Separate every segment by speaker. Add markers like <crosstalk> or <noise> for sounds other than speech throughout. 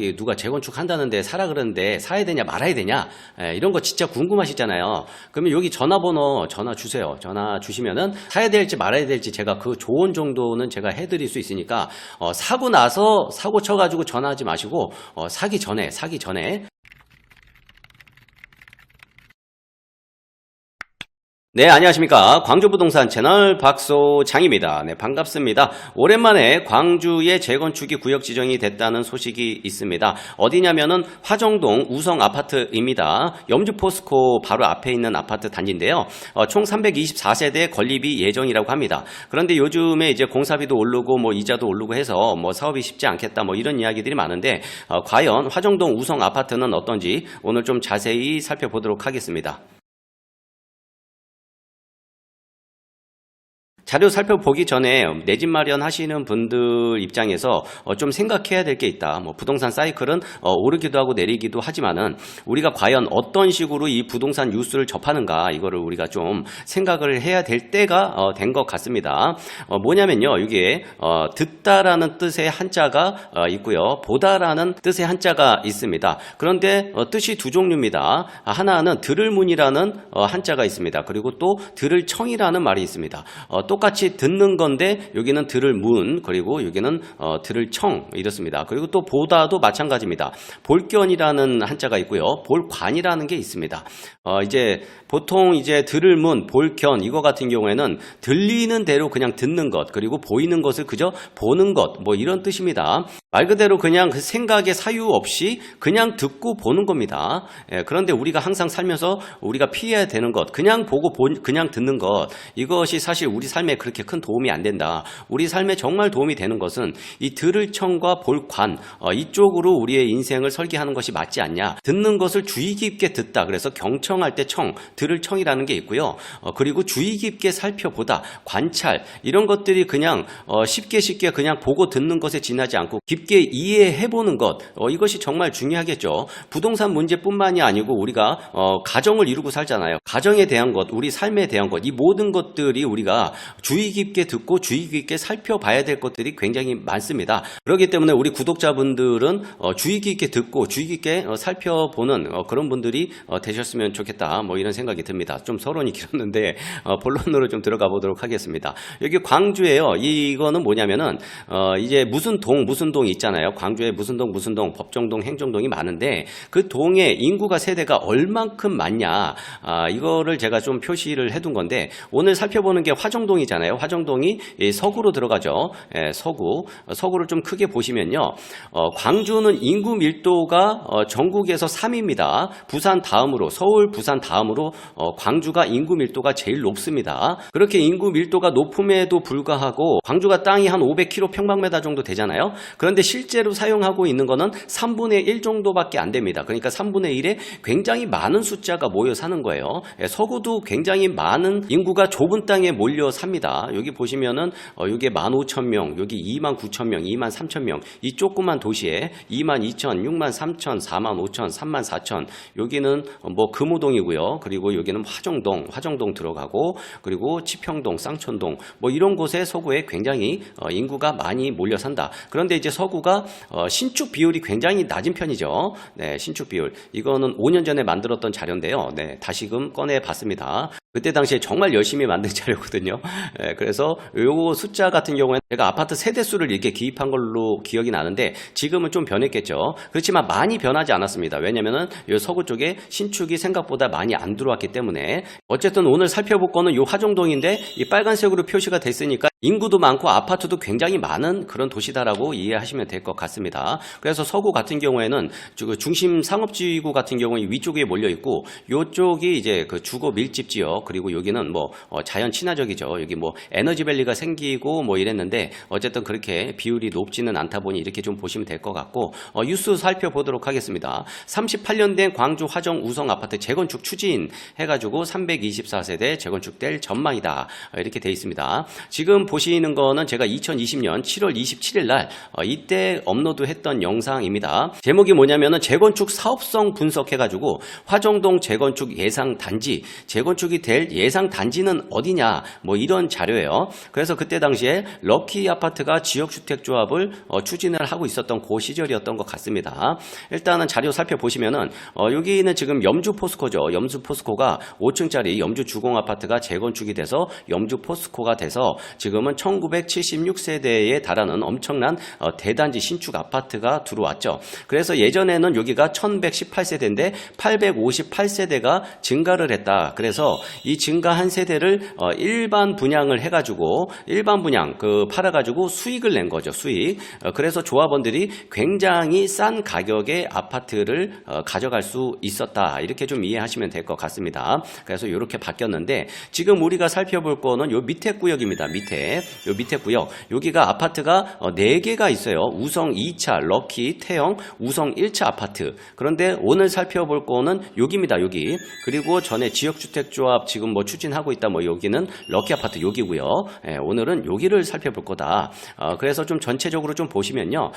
Speaker 1: 여기 누가 재건축 한다는데 사라 그러는데 사야 되냐 말아야 되냐 예, 이런 거 진짜 궁금하시잖아요. 그러면 여기 전화번호 전화 주세요. 전화 주시면은 사야 될지 말아야 될지 제가 그 조언 정도는 제가 해드릴 수 있으니까 어, 사고 나서 사고 쳐가지고 전화하지 마시고 어, 사기 전에 사기 전에 네, 안녕하십니까. 광주부동산 채널 박소장입니다. 네, 반갑습니다. 오랜만에 광주의 재건축이 구역 지정이 됐다는 소식이 있습니다. 어디냐면은 화정동 우성 아파트입니다. 염주 포스코 바로 앞에 있는 아파트 단지인데요. 어, 총 324세대 건립이 예정이라고 합니다. 그런데 요즘에 이제 공사비도 오르고 뭐 이자도 오르고 해서 뭐 사업이 쉽지 않겠다 뭐 이런 이야기들이 많은데 어, 과연 화정동 우성 아파트는 어떤지 오늘 좀 자세히 살펴보도록 하겠습니다. 자료 살펴보기 전에 내 집 마련하시는 분들 입장에서 어, 좀 생각해야 될 게 있다. 뭐 부동산 사이클은 어, 오르기도 하고 내리기도 하지만은 우리가 과연 어떤 식으로 이 부동산 뉴스를 접하는가 이거를 우리가 좀 생각을 해야 될 때가 된것 같습니다. 어, 뭐냐면요, 이게 어, 듣다라는 뜻의 한자가 어, 있고요, 보다라는 뜻의 한자가 있습니다. 그런데 어, 뜻이 두 종류입니다. 하나는 들을 문이라는 어, 한자가 있습니다. 그리고 또 들을 청이라는 말이 있습니다. 어, 똑 같이 듣는 건데 여기는 들을 문 그리고 여기는 어, 들을 청 이렇습니다. 그리고 또 보다도 마찬가지입니다. 볼견이라는 한자가 있고요. 볼관이라는 게 있습니다. 어, 이제 보통 이제 들을 문, 볼견 이거 같은 경우에는 들리는 대로 그냥 듣는 것 그리고 보이는 것을 그저 보는 것 뭐 이런 뜻입니다. 말 그대로 그냥 그 생각의 사유 없이 그냥 듣고 보는 겁니다. 예, 그런데 우리가 항상 살면서 우리가 피해야 되는 것, 그냥 보고 본- 그냥 듣는 것, 이것이 사실 우리 삶에 그렇게 큰 도움이 안 된다. 우리 삶에 정말 도움이 되는 것은 이 들을 청과 볼 관, 어, 이쪽으로 우리의 인생을 설계하는 것이 맞지 않냐. 듣는 것을 주의 깊게 듣다. 그래서 경청할 때 청, 들을 청이라는 게 있고요. 어, 그리고 주의 깊게 살펴보다, 관찰, 이런 것들이 그냥 어, 쉽게 쉽게 그냥 보고 듣는 것에 지나지 않고 깊게 이해해 보는 것, 어, 이것이 정말 중요하겠죠. 부동산 문제뿐만이 아니고 우리가 어, 가정을 이루고 살잖아요. 가정에 대한 것, 우리 삶에 대한 것, 이 모든 것들이 우리가 주의 깊게 듣고 주의 깊게 살펴봐야 될 것들이 굉장히 많습니다. 그렇기 때문에 우리 구독자분들은 어, 주의 깊게 듣고 주의 깊게 어, 살펴보는 어, 그런 분들이 어, 되셨으면 좋겠다. 뭐 이런 생각이 듭니다. 좀 서론이 <laughs> 길었는데 어, 본론으로 좀 들어가 보도록 하겠습니다. 여기 광주에요. 이거는 뭐냐면은 어, 이제 무슨 동 무슨 동이 있잖아요. 광주에 무슨 동 무슨 동 법정동 행정동이 많은데 그 동의 인구가 세대가 얼만큼 많냐 아, 이거를 제가 좀 표시를 해둔 건데 오늘 살펴보는 게 화정동이잖아요. 화정동이 이 서구로 들어가죠. 예, 서구 어, 서구를 좀 크게 보시면요. 어, 광주는 인구 밀도가 어, 전국에서 3위입니다. 부산 다음으로 서울 부산 다음으로 어, 광주가 인구 밀도가 제일 높습니다. 그렇게 인구 밀도가 높음에도 불구하고 광주가 땅이 한 500km 평방미터 정도 되잖아요. 그런데 실제로 사용하고 있는 거는 3분의 1 정도밖에 안 됩니다. 그러니까 3분의 1에 굉장히 많은 숫자가 모여 사는 거예요. 예, 서구도 굉장히 많은 인구가 좁은 땅에 몰려 삽니다. 여기 보시면은 어, 여기 15,000명, 여기 29,000명, 23,000명, 이 조그만 도시에 22,000, 63,000, 45,000, 34,000 여기는 뭐 금호동이고요. 그리고 여기는 화정동, 화정동 들어가고 그리고 치평동, 쌍촌동 뭐 이런 곳에 서구에 굉장히 어, 인구가 많이 몰려 산다. 그런데 이제 서구 가 어, 신축 비율이 굉장히 낮은 편이죠. 네, 신축 비율. 이거는 5년 전에 만들었던 자료인데요. 네, 다시금 꺼내 봤습니다. 그때 당시에 정말 열심히 만든 <laughs> 자료거든요. 예, 그래서 요 숫자 같은 경우에는 제가 아파트 세대 수를 이렇게 기입한 걸로 기억이 나는데 지금은 좀 변했겠죠. 그렇지만 많이 변하지 않았습니다. 왜냐면은 요 서구 쪽에 신축이 생각보다 많이 안 들어왔기 때문에 어쨌든 오늘 살펴볼 거는 요 화정동인데 이 빨간색으로 표시가 됐으니까 인구도 많고 아파트도 굉장히 많은 그런 도시다라고 이해하시면 될 것 같습니다. 그래서 서구 같은 경우에는 그 중심 상업지구 같은 경우는 위쪽에 몰려 있고 요쪽이 이제 그 주거 밀집 지역 그리고 여기는 뭐 어, 자연 친화적이죠. 여기 뭐 에너지밸리가 생기고 뭐 이랬는데 어쨌든 그렇게 비율이 높지는 않다 보니 이렇게 좀 보시면 될 것 같고 어, 뉴스 살펴보도록 하겠습니다. 38년 된 광주 화정 우성 아파트 재건축 추진 해가지고 324세대 재건축될 전망이다 어, 이렇게 돼 있습니다. 지금 보시는 거는 제가 2020년 7월 27일 날 어, 이때 업로드했던 영상입니다. 제목이 뭐냐면은 재건축 사업성 분석해가지고 화정동 재건축 예상 단지 재건축이 될 예상 단지는 어디냐 뭐 이런 자료예요. 그래서 그때 당시에 럭키 아파트가 지역주택조합을 어, 추진을 하고 있었던 그 시절이었던 것 같습니다. 일단은 자료 살펴보시면은 어, 여기는 지금 염주 포스코죠. 염주 포스코가 5층짜리 염주 주공 아파트가 재건축이 돼서 염주 포스코가 돼서 지금은 1976세대에 달하는 엄청난 어, 대단지 신축 아파트가 들어왔죠. 그래서 예전에는 여기가 1118세대인데 858세대가 증가를 했다. 그래서 이 증가한 세대를 어, 일반 분양을 해가지고 일반 분양 그 팔아가지고 수익을 낸 거죠. 수익. 어, 그래서 조합원들이 굉장히 싼 가격의 아파트를 어, 가져갈 수 있었다. 이렇게 좀 이해하시면 될 것 같습니다. 그래서 이렇게 바뀌었는데 지금 우리가 살펴볼 거는 요 밑에 구역입니다. 밑에 요 밑에 구역 여기가 아파트가 어, 4개가 있어요. 우성 2차, 럭키, 태영, 우성 1차 아파트. 그런데 오늘 살펴볼 거는 여기입니다. 여기. 그리고 전에 지역주택조합 지금 뭐 추진하고 있다. 뭐 여기는 럭키 아파트 여기고요. 예, 오늘은 여기를 살펴볼 거다. 어, 그래서 좀 전체적으로 좀 보시면요.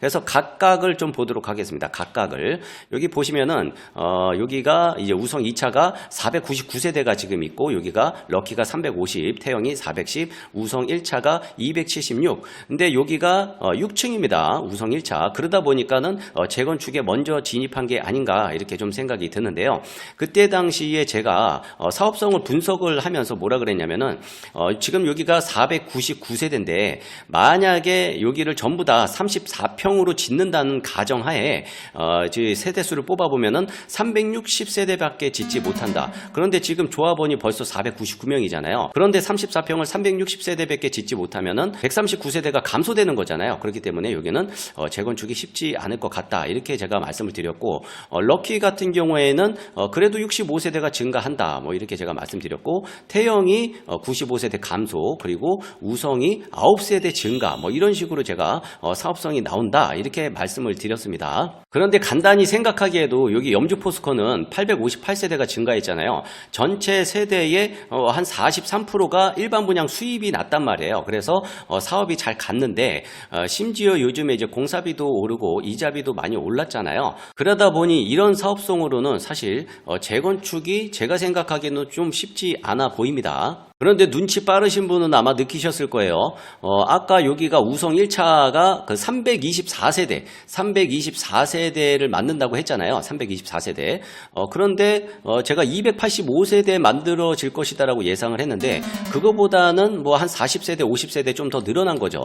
Speaker 1: 그래서 각각을 좀 보도록 하겠습니다. 각각을. 여기 보시면은, 어, 여기가 이제 우성 2차가 499세대가 지금 있고, 여기가 럭키가 350, 태영이 410, 우성 1차가 276. 근데 여기가 어, 6층입니다. 우성 1차. 그러다 보니까는 어, 재건축에 먼저 진입한 게 아닌가, 이렇게 좀 생각이 드는데요. 그때 당시에 제가 어, 사업성을 분석을 하면서 뭐라 그랬냐면은, 어, 지금 여기가 499세대인데, 만약에 여기를 전부 다 34평 으로 짓는다는 가정하에 어, 세대수를 뽑아보면은 360세대밖에 짓지 못한다. 그런데 지금 조합원이 벌써 499명이잖아요. 그런데 34평을 360세대밖에 짓지 못하면은 139세대가 감소되는 거잖아요. 그렇기 때문에 여기는 어, 재건축이 쉽지 않을 것 같다. 이렇게 제가 말씀을 드렸고 어, 럭키 같은 경우에는 어, 그래도 65세대가 증가한다. 뭐 이렇게 제가 말씀드렸고 태영이 어, 95세대 감소 그리고 우성이 9세대 증가 뭐 이런 식으로 제가 어, 사업성이 나온다. 이렇게 말씀을 드렸습니다. 그런데 간단히 생각하기에도 여기 염주 포스코는 858세대가 증가했잖아요. 전체 세대의 어, 한 43%가 일반 분양 수입이 났단 말이에요. 그래서 어, 사업이 잘 갔는데 어, 심지어 요즘에 이제 공사비도 오르고 이자비도 많이 올랐잖아요. 그러다 보니 이런 사업성으로는 사실 어, 재건축이 제가 생각하기에는 좀 쉽지 않아 보입니다. 그런데 눈치 빠르신 분은 아마 느끼셨을 거예요. 어, 아까 여기가 우성 1차가 그 324세대, 324세대를 만든다고 했잖아요. 324세대. 어, 그런데 어, 제가 285세대 만들어질 것이다라고 예상을 했는데 그거보다는 뭐 한 40세대, 50세대 좀 더 늘어난 거죠.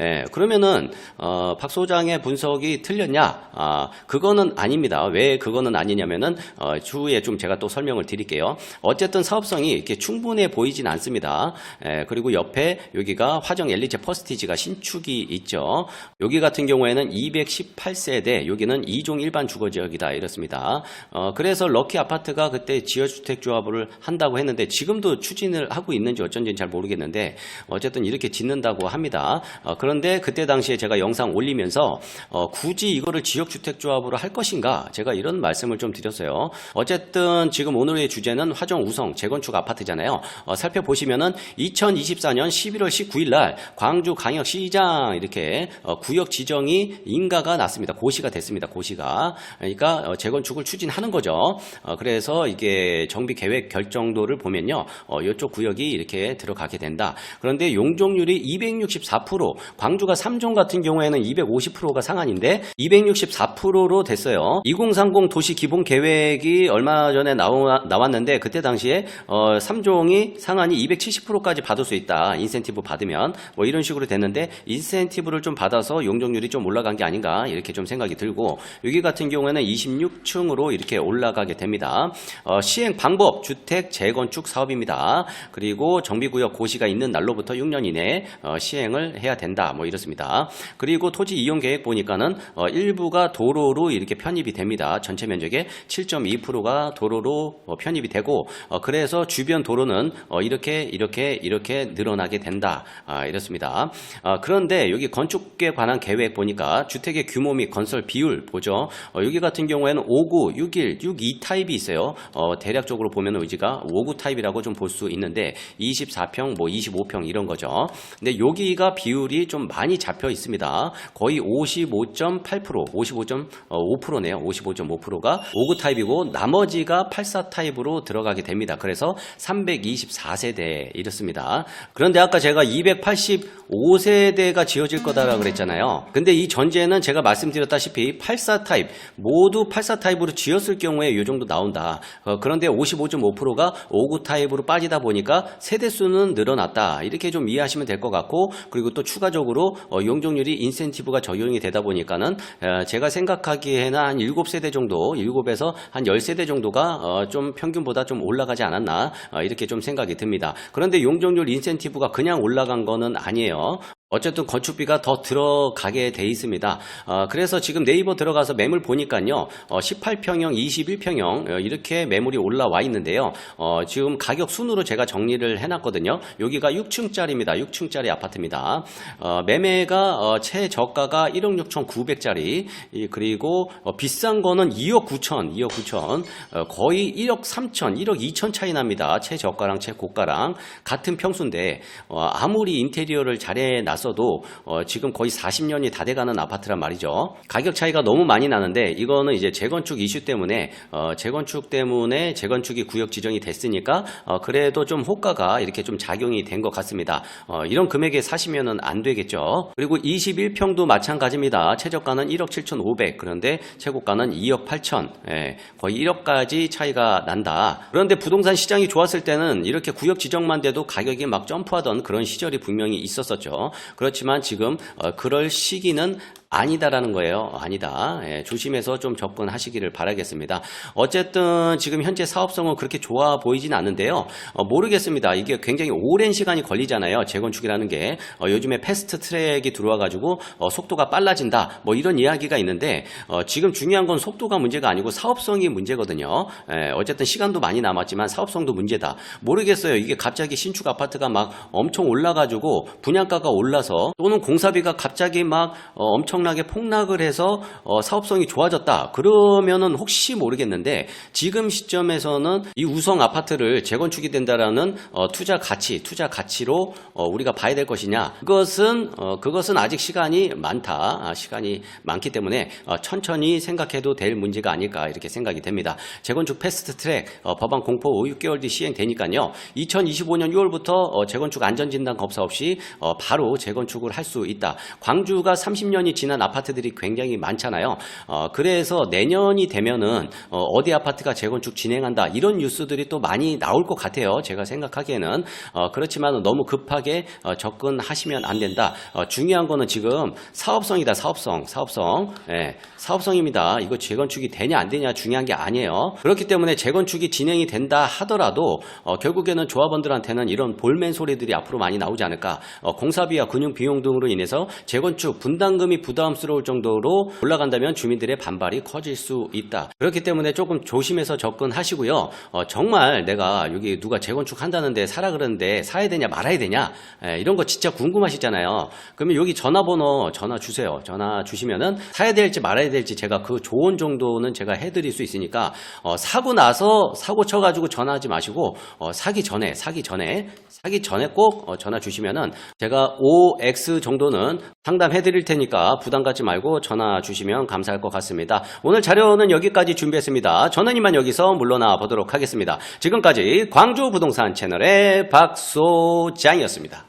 Speaker 1: 예, 그러면은 어, 박 소장의 분석이 틀렸냐? 아, 그거는 아닙니다. 왜 그거는 아니냐면은 어, 추후에 좀 제가 또 설명을 드릴게요. 어쨌든 사업성이 이렇게 충분해 보이진 않 습니다. 예, 그리고 옆에 여기가 화정 엘리제 퍼스티지가 신축이 있죠. 여기 같은 경우에는 218세대, 여기는 2종 일반 주거지역이다 이렇습니다. 어, 그래서 럭키 아파트가 그때 지어주택조합을 한다고 했는데 지금도 추진을 하고 있는지 어쩐지는 잘 모르겠는데 어쨌든 이렇게 짓는다고 합니다. 어, 그런데 그때 당시에 제가 영상 올리면서 어, 굳이 이거를 지역주택조합으로 할 것인가 제가 이런 말씀을 좀 드렸어요. 어쨌든 지금 오늘의 주제는 화정 우성 재건축 아파트잖아요. 어, 살펴보 시면은 2024년 11월 19일 날 광주 광역시장 이렇게 어, 구역 지정이 인가가 났습니다. 고시가 됐습니다. 고시가 그러니까 어, 재건축을 추진하는 거죠. 어, 그래서 이게 정비 계획 결정도를 보면요, 어, 이쪽 구역이 이렇게 들어가게 된다. 그런데 용적률이 264%, 광주가 3종 같은 경우에는 250%가 상한인데 264%로 됐어요. 2030 도시 기본 계획이 얼마 전에 나왔는데 그때 당시에 어, 3종이 상한이 270%까지 받을 수 있다. 인센티브 받으면 뭐 이런 식으로 됐는데 인센티브를 좀 받아서 용적률이 좀 올라간 게 아닌가 이렇게 좀 생각이 들고 여기 같은 경우에는 26층으로 이렇게 올라가게 됩니다. 어, 시행 방법 주택 재건축 사업입니다. 그리고 정비구역 고시가 있는 날로부터 6년 이내 어, 시행을 해야 된다. 뭐 이렇습니다. 그리고 토지 이용 계획 보니까는 어, 일부가 도로로 이렇게 편입이 됩니다. 전체 면적의 7.2%가 도로로 어, 편입이 되고 어, 그래서 주변 도로는 어, 이렇게 이렇게 이렇게 이렇게 늘어나게 된다. 아, 이렇습니다. 아, 그런데 여기 건축에 관한 계획 보니까 주택의 규모 및 건설 비율 보죠. 어, 여기 같은 경우에는 59, 61, 62 타입이 있어요. 어, 대략적으로 보면 의지가 59 타입이라고 좀 볼 수 있는데 24평, 뭐 25평 이런 거죠. 근데 여기가 비율이 좀 많이 잡혀 있습니다. 거의 55.8%, 55.5%네요. 55.5%가 59 타입이고 나머지가 84 타입으로 들어가게 됩니다. 그래서 324세대 이렇습니다. 그런데 아까 제가 285세대가 지어질 거다라고 그랬잖아요. 근데 이 전제는 제가 말씀드렸다시피 84 타입 모두 84 타입으로 지었을 경우에 이 정도 나온다. 어, 그런데 55.5%가 59 타입으로 빠지다 보니까 세대 수는 늘어났다. 이렇게 좀 이해하시면 될 것 같고 그리고 또 추가적으로 어, 용적률이 인센티브가 적용이 되다 보니까는 어, 제가 생각하기에는 한 7세대 정도, 7에서 한 10세대 정도가 어, 좀 평균보다 좀 올라가지 않았나 어, 이렇게 좀 생각이 듭니다. 그런데 용적률 인센티브가 그냥 올라간 거는 아니에요. 어쨌든 건축비가 더 들어가게 돼 있습니다. 어, 그래서 지금 네이버 들어가서 매물 보니까요, 어, 18평형, 21평형 어, 이렇게 매물이 올라와 있는데요. 어, 지금 가격 순으로 제가 정리를 해놨거든요. 여기가 6층짜리입니다. 6층짜리 아파트입니다. 어, 매매가 어, 최저가가 1억 6천9백짜리 그리고 어, 비싼 거는 2억 9천, 2억 9천, 어, 거의 1억 3천, 1억 2천 차이 납니다. 최저가랑 최고가랑 같은 평수인데 어, 아무리 인테리어를 잘해 놨 어도 어, 지금 거의 40년이 다 돼가는 아파트란 말이죠. 가격 차이가 너무 많이 나는데 이거는 이제 재건축 이슈 때문에 어, 재건축 때문에 재건축이 구역 지정이 됐으니까 어, 그래도 좀 호가가 이렇게 좀 작용이 된 것 같습니다. 어, 이런 금액에 사시면은 안 되겠죠. 그리고 21평도 마찬가지입니다. 최저가는 1억 7,500 그런데 최고가는 2억 8천 예, 거의 1억까지 차이가 난다. 그런데 부동산 시장이 좋았을 때는 이렇게 구역 지정만 돼도 가격이 막 점프하던 그런 시절이 분명히 있었었죠. 그렇지만 지금 어, 그럴 시기는 아니다라는 거예요. 아니다. 예, 조심해서 좀 접근하시기를 바라겠습니다. 어쨌든 지금 현재 사업성은 그렇게 좋아 보이진 않는데요. 어, 모르겠습니다. 이게 굉장히 오랜 시간이 걸리잖아요. 재건축이라는 게 어, 요즘에 패스트 트랙이 들어와가지고 어, 속도가 빨라진다. 뭐 이런 이야기가 있는데 어, 지금 중요한 건 속도가 문제가 아니고 사업성이 문제거든요. 예, 어쨌든 시간도 많이 남았지만 사업성도 문제다. 모르겠어요. 이게 갑자기 신축 아파트가 막 엄청 올라가지고 분양가가 올라서 또는 공사비가 갑자기 막 어, 엄청 나게 폭락을 해서 어, 사업성이 좋아졌다. 그러면은 혹시 모르겠는데 지금 시점에서는 이 우성 아파트를 재건축이 된다라는 어, 투자 가치, 투자 가치로 어, 우리가 봐야 될 것이냐? 그것은 어, 그것은 아직 시간이 많다. 아, 시간이 많기 때문에 어, 천천히 생각해도 될 문제가 아닐까 이렇게 생각이 됩니다. 재건축 패스트 트랙 어, 법안 공포 5, 6개월 뒤 시행되니까요. 2025년 6월부터 어, 재건축 안전진단 검사 없이 어, 바로 재건축을 할 수 있다. 광주가 30년이 지난 아파트들이 굉장히 많잖아요. 어, 그래서 내년이 되면은 어, 디 아파트가 재건축 진행한다 이런 뉴스들이 또 많이 나올 것 같아요. 제가 생각하기에는 어, 그렇지만 너무 급하게 어, 접근하시면 안 된다. 어, 중요한 거는 지금 사업성이다. 사업성, 사업성, 예, 사업성입니다. 이거 재건축이 되냐 안 되냐 중요한 게 아니에요. 그렇기 때문에 재건축이 진행이 된다 하더라도 어, 결국에는 조합원들한테는 이런 볼멘 소리들이 앞으로 많이 나오지 않을까. 어, 공사비와 금융 비용 등으로 인해서 재건축 분담금이 부담 스러울 정도로 올라간다면 주민들의 반발이 커질 수 있다. 그렇기 때문에 조금 조심해서 접근하시고요. 어, 정말 내가 여기 누가 재건축 한다는데 사라 그러는데 사야 되냐 말아야 되냐 에, 이런 거 진짜 궁금하시잖아요. 그러면 여기 전화번호 전화 주세요. 전화 주시면은 사야 될지 말아야 될지 제가 그 조언 정도는 제가 해드릴 수 있으니까 어, 사고 나서 사고 쳐가지고 전화하지 마시고 어, 사기 전에 사기 전에 사기 전에 꼭 어, 전화 주시면은 제가 OX 정도는 상담해 드릴 테니까 부담 갖지 말고 전화 주시면 감사할 것 같습니다. 오늘 자료는 여기까지 준비했습니다. 저는 이만 여기서 물러나 보도록 하겠습니다. 지금까지 광주 부동산 채널의 박소장이었습니다.